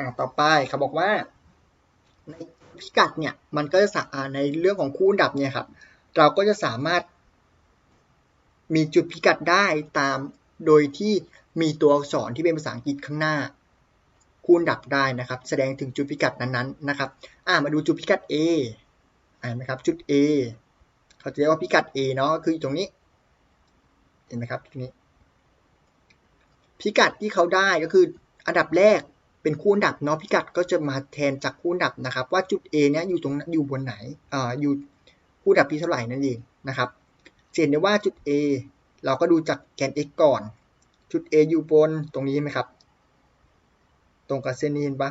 อ่าต่อไปเขาบอกว่า ในพิกัดเนี่ย มันก็จะสาในเรื่องของคู่อันดับเนี่ยครับ เราก็จะสามารถ มีจุดพิกัดได้ตามโดยที่มีตัวอักษรที่เป็นภาษาอังกฤษข้างหน้า คูณดับได้นะครับ แสดงถึงจุดพิกัดนั้นๆนะครับ อ่ามาดูจุดพิกัด A อ่านไหมครับ จุด A เขาจะเรียกว่าพิกัด A เนาะก็คืออยู่ตรงนี้ เห็นไหมครับตรงนี้ พิกัดที่เขาได้ก็คืออันดับแรก เป็นคู่อันดับเนาะพิกัดก็จะมาแทนจากคู่อันดับนะครับ ว่าจุด A เนี้ยอยู่ตรงอยู่บนไหนอ่าอยู่คู่อันดับที่เท่าไหร่นั่นเองนะครับเห็นได้ว่าจุด A เราก็ดูจากแกน x ก่อน จุด A อยู่บนตรงนี้ไหมครับ ตรงกับเส้นนี้เห็นปะ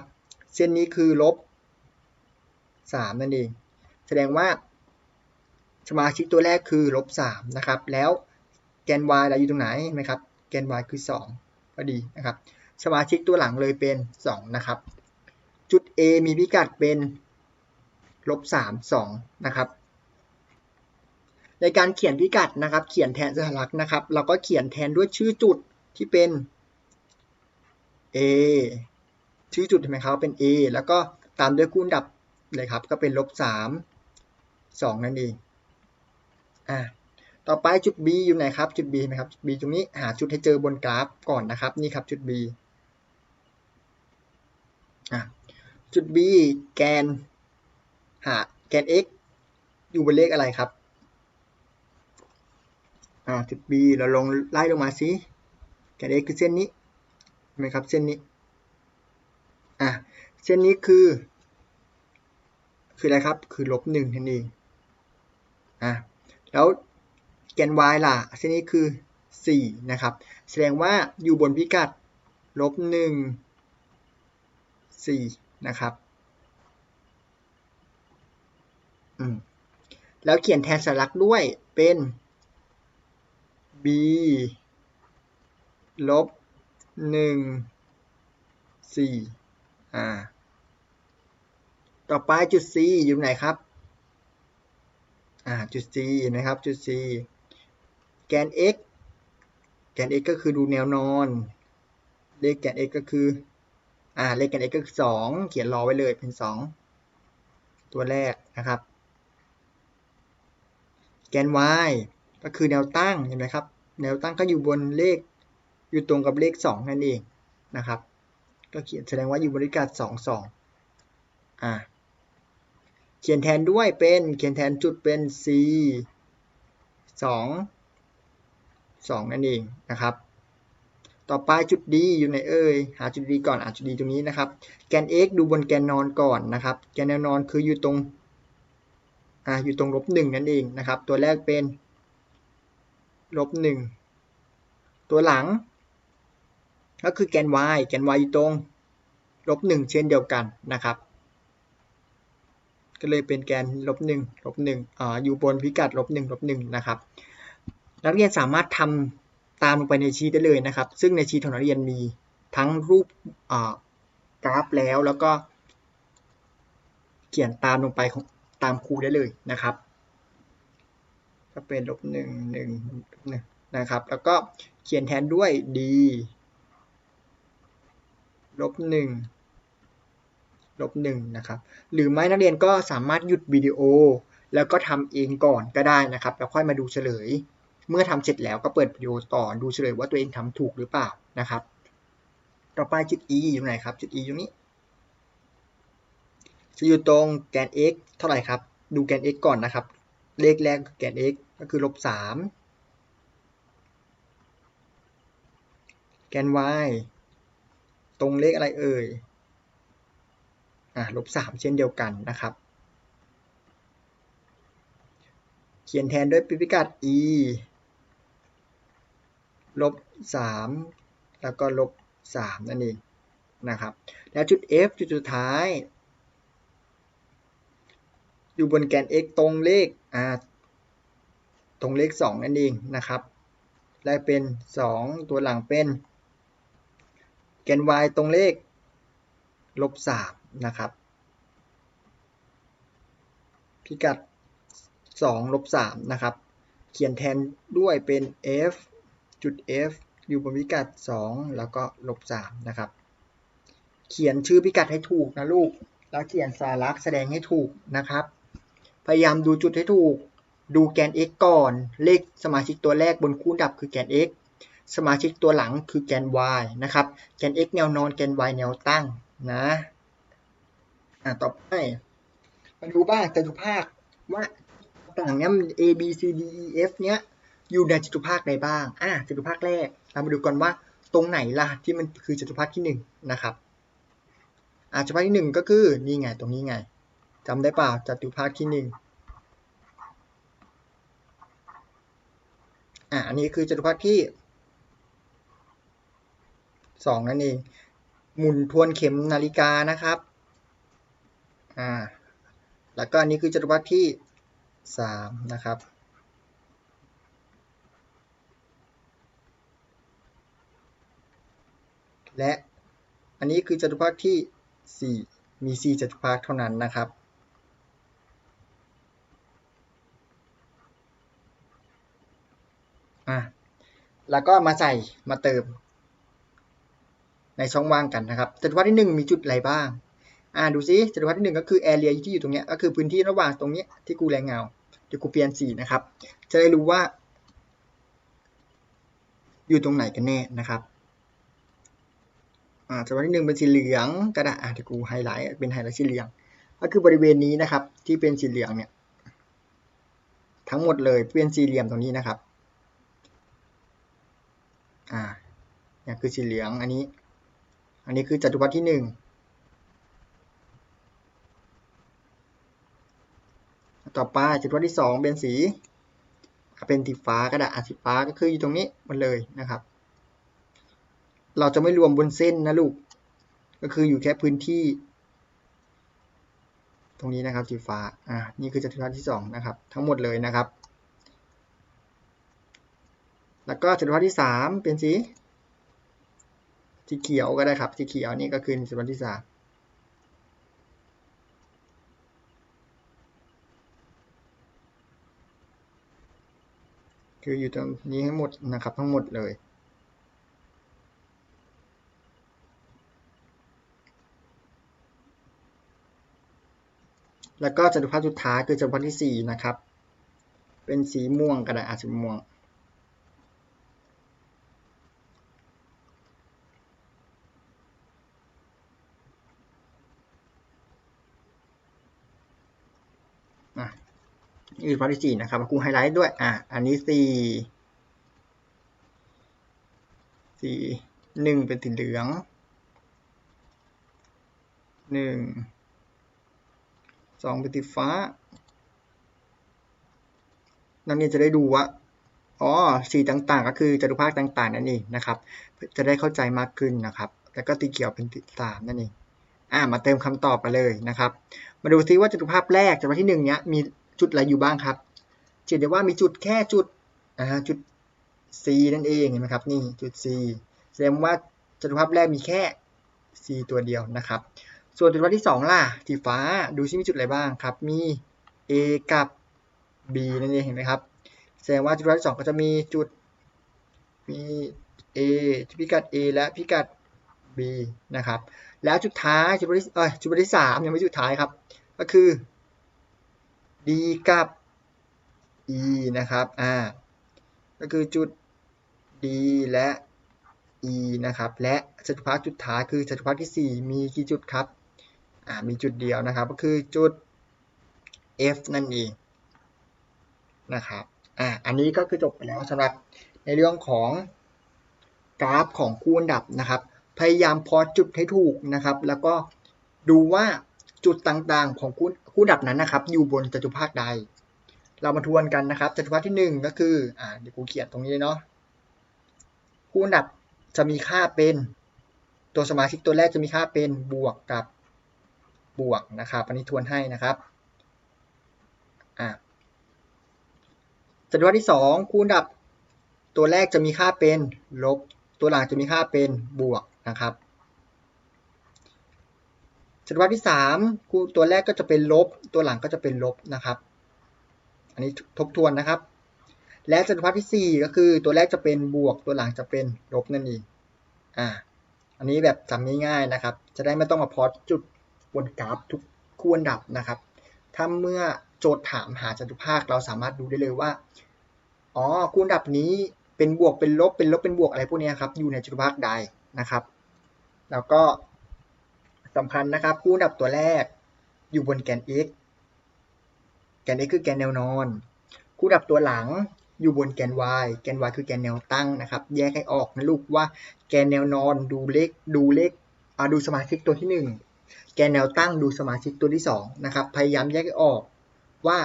เส้นนี้คือลบสามนั่นเอง แสดงว่าสมาชิกตัวแรกคือลบสามนะครับ แล้วแกน y เราอยู่ตรงไหนไหมครับ แกน y คือสองพอดีนะครับ สมาชิกตัวหลังเลยเป็นสองนะครับ จุด A มีพิกัดเป็นลบสามสองนะครับ ในการเขียนพิกัดนะครับ เขียนแทนสัญลักษณ์นะครับ เราก็เขียนแทนด้วยชื่อจุดที่เป็น A ชื่อจุดเห็นไหมครับเป็น A แล้วก็ตามด้วยคูณดับเลยครับ ก็เป็นลบสามสองนั่นเองอ่าต่อไปจุด B อยู่ไหนครับ จุด B ไหมครับ B ตรงนี้หาจุดให้เจอบนกราฟก่อนนะครับ นี่ครับจุด B จุด B แกนหาแกน x อยู่บนเลขอะไรครับจุด B เราลองไล่ลงมาสิแกน x คือเส้นนี้เห็นไหมครับเส้นนี้อะเส้นนี้คือ คืออะไรครับ คือลบหนึ่งนั่นเองอะแล้วแกน y ล่ะ เส้นนี้คือ 4 นะครับ แสดงว่าอยู่บนพิกัดลบ1 4 นะครับอืมแล้วเขียนแทนสัญลักษณ์ด้วยเป็น b ลบ1 4อ่า ต่อไปจุด C อยู่ไหนครับ อ่า จุด C นะครับ จุด C แกน x แกน x ก็คือดูแนวนอน เลขแกน x ก็คือ อ่าเลขแกน x ก็คือ 2 เขียนรอไว้เลยเป็น 2 ตัวแรกนะครับ แกน y ก็คือแนวตั้งเห็นไหมครับ แนวตั้งก็อยู่บนเลขอยู่ตรงกับเลข 2 นั่นเองนะครับ ก็เขียนแสดงว่าอยู่บริการ2 2อ่าเขียนแทนด้วยเป็นเขียนแทนจุดเป็น c 2 2 นั่นเองนะครับ ต่อไปจุด D อยู่ในเอ่ยหาจุด D ก่อนอ่าจุด D ตรงนี้นะครับ แกน x ดูบนแกนนอนก่อนนะครับ แกนแนวนอนคืออยู่ตรงอ่าอยู่ตรงลบหนึ่งนั่นเองนะครับ ตัวแรกเป็นลบหนึ่งตัวหลัง ก็คือแกน y แกน y อยู่ตรงลบหนึ่งเช่นเดียวกันนะครับ ก็เลยเป็นแกนลบหนึ่งลบหนึ่งอ่าอยู่บนพิกัดลบหนึ่งลบหนึ่งนะครับ นักเรียนสามารถทำ ตามลงไปในชีตได้เลยนะครับ ซึ่งในชีตของนักเรียนมีทั้งรูปกราฟแล้วแล้วก็ เขียนตามลงไปของตามครูได้เลยนะครับก็เป็นลบหนึ่งหนึ่งหนึ่งนะครับ แล้วก็เขียนแทนด้วย d ลบหนึ่งลบหนึ่งนะครับ หรือไม่นักเรียนก็สามารถหยุดวิดีโอ แล้วก็ทำเองก่อนก็ได้นะครับ แล้วค่อยมาดูเฉลย เมื่อทำเสร็จแล้วก็เปิดวิดีโอต่อดูเฉลยว่าตัวเองทำถูกหรือเปล่านะครับ ต่อไปจุด e อยู่ไหนครับ จุด e อยู่นี้จะอยู่ตรงแกน x เท่าไหร่ครับ ดูแกน x ก่อนนะครับ เลขแรกแกน x ก็คือลบสามแกน y ตรงเลขอะไรเอ่ย อ่าลบสามเช่นเดียวกันนะครับ เขียนแทนด้วยพิกัด e ลบสามแล้วก็ลบสามนั่นเองนะครับ แล้วจุด f จุดสุดท้าย อยู่บนแกน x ตรงเลขอ่าตรงเลข 2 นั่นเองนะครับได้เป็น 2 ตัวหลังเป็น แกน y ตรงเลขลบ 3 นะครับ พิกัด 2 ลบ 3 นะครับ เขียนแทนด้วยเป็น f จุด f อยู่บนพิกัด 2 แล้วก็ลบ3นะครับ เขียนชื่อพิกัดให้ถูกนะลูก แล้วเขียนสาระแสดงให้ถูกนะครับ พยายามดูจุดให้ถูก ดูแกน x ก่อน เลขสมาชิกตัวแรกบนคู่ดับคือแกน x สมาชิกตัวหลังคือแกน y นะครับ แกน x แนวนอน แกน y แนวตั้งนะ อ่าต่อไปมาดูบ้างจตุภาคว่าต่างเนี้ย A B C D E F เนี้ย อยู่ในจตุภาคใดบ้าง อ่าจตุภาคแรก เรามาดูกันว่าตรงไหนล่ะที่มันคือจตุภาคที่หนึ่งนะครับอ่าจตุภาคที่หนึ่งก็คือนี่ไงตรงนี้ไงจำได้เปล่าจตุภาคที่หนึ่งอ่าอันนี้คือจตุภาคที่สองนั่นเอง หมุนทวนเข็มนาฬิกานะครับ อ่า แล้วก็อันนี้คือจตุภาคที่สามนะครับ และอันนี้คือจตุภาคที่ 4 มี4จตุภาคเท่านั้นนะครับ อะ แล้วก็มาใส่มาเติม ในช่องว่างกันนะครับจตุภาคที่ 1 มีจุดอะไรบ้าง อ่าดูซิจตุภาคที่ 1 ก็คือแอเรียที่อยู่ตรงนี้ก็คือพื้นที่ระหว่างตรงนี้ที่กูแรงเงาเดี๋ยวกูเปลี่ยนสีนะครับ จะได้รู้ว่า อยู่ตรงไหนกันแน่นะครับ อ่าจังหวะที่หนึ่งเป็นสีเหลืองก็ได้อ่าเดี๋ยวกูไฮไลท์เป็นไฮไลท์สีเหลือง ก็คือบริเวณนี้นะครับ ที่เป็นสีเหลืองเนี่ย ทั้งหมดเลยเป็นสี่เหลี่ยมตรงนี้นะครับ อ่าเนี่ยคือสีเหลืองอันนี้ อันนี้คือจัตุรัสที่หนึ่งต่อไปจัตุรัสที่สองเป็นสีเป็นสีฟ้าก็ได้อะสีฟ้าก็คืออยู่ตรงนี้มันเลยนะครับ เราจะไม่รวมบนเส้นนะลูก ก็คืออยู่แค่พื้นที่ ตรงนี้นะครับสีฟ้า อ่า นี่คือจัตุรัสที่สองนะครับ ทั้งหมดเลยนะครับ แล้วก็จัตุรัสที่สามเป็นสีสีเขียวก็ได้ครับ สีเขียวนี่ก็คือจัตุรัสที่สามคืออยู่ตรงนี้ให้หมดนะครับ ทั้งหมดเลย แล้วก็จตุรัสสุดท้ายคือจตุรัสที่สี่นะครับ เป็นสีม่วงกระดาษสีม่วง อะนี่จัตุรัสที่สี่นะครับกูไฮไลท์ด้วย อะ อันนี้สี่สี่หนึ่งเป็นสีเหลืองหนึ่ง สองเป็นสีฟ้า นักเรียนจะได้ดูว่าอ๋อสีต่างๆ ก็คือจตุภาคต่างๆนั่นเองนะครับ จะได้เข้าใจมากขึ้นนะครับ แล้วก็ตีเขียวเป็นสีสามนั่นเองอ่ามาเติมคำตอบกันเลยนะครับ มาดูซิว่าจตุภาพแรกจตุภาพที่หนึ่งเนี้ยมีจุดอะไรอยู่บ้างครับจะเห็นได้ว่ามีจุดแค่จุดอ่าจุด C นั่นเองเห็นไหมครับนี่จุด C แสดงว่าจตุภาพแรกมีแค่ C ตัวเดียวนะครับ ส่วนจตุรัสที่สองล่ะสีฟ้าดูซิมีจุดอะไรบ้างครับ มี A กับ B นั่นเองเห็นไหมครับแสดงว่าจตุรัสที่สองก็จะมีจุดมี A พิกัด A และพิกัด B นะครับ แล้วจุดท้ายจุดที่เอ้ยจุดที่สามยังไม่จุดท้ายครับ ก็คือ D กับ E นะครับอ่าก็คือจุด D และ E นะครับ และจตุภาคจุดท้ายคือจตุภาคที่ 4 มีกี่จุดครับ มีจุดเดียวนะครับ ก็คือจุด F นั่นเองนะครับอ่าอันนี้ก็คือจบไปแล้วสำหรับในเรื่องของกราฟของคู่อันดับนะครับ พยายามพอจุดให้ถูกนะครับ แล้วก็ดูว่าจุดต่างๆของคู่คู่อันดับนั้นนะครับ อยู่บนจัตุภาคใด เรามาทวนกันนะครับจัตุภาคที่ 1 ก็คืออ่าเดี๋ยวกูเขียนตรงนี้เลยเนาะคู่อันดับจะมีค่าเป็น ตัวสมาชิกตัวแรกจะมีค่าเป็นบวกกับ บวกนะครับ อันนี้ทวนให้นะครับอะจตุรัสที่สองคูณดับตัวแรกจะมีค่าเป็นลบ ตัวหลังจะมีค่าเป็นบวกนะครับจตุรัสที่สามคูตัวแรกก็จะเป็นลบ ตัวหลังก็จะเป็นลบนะครับ อันนี้ทบทวนนะครับ และจตุรัสที่สี่ก็คือตัวแรกจะเป็นบวก ตัวหลังจะเป็นลบนั่นเองอ่าอันนี้แบบจำง่ายๆนะครับ จะได้ไม่ต้องมาพอดจุด บนกราฟทุกคู่อันดับนะครับถ้าเมื่อโจทย์ถามหาจตุภาคเราสามารถดูได้เลยว่า อ๋อคู่อันดับนี้เป็นบวกเป็นลบเป็นลบเป็นบวกอะไรพวกนี้ครับอยู่ในจตุภาคใดนะครับ แล้วก็สำคัญนะครับคู่อันดับตัวแรกอยู่บนแกน x แกน x คือแกนแนวนอน คู่อันดับตัวหลังอยู่บนแกน y แกน y คือแกนแนวตั้งนะครับ แยกให้ออกนะลูกว่าแกนแนวนอนดูเลขดูเลขอ่าดูสมาชิกตัวที่หนึ่ง แกนแนวตั้งดูสมาชิกตัวที่สองนะครับ พยายามแยกออกว่า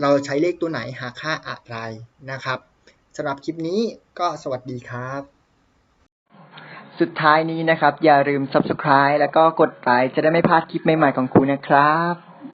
เราใช้เลขตัวไหนหาค่าอะไรนะครับสำหรับคลิปนี้ก็สวัสดีครับ สุดท้ายนี้นะครับ อย่าลืม subscribe แล้วก็กดไลค์จะได้ไม่พลาดคลิปใหม่ๆของครูนะครับ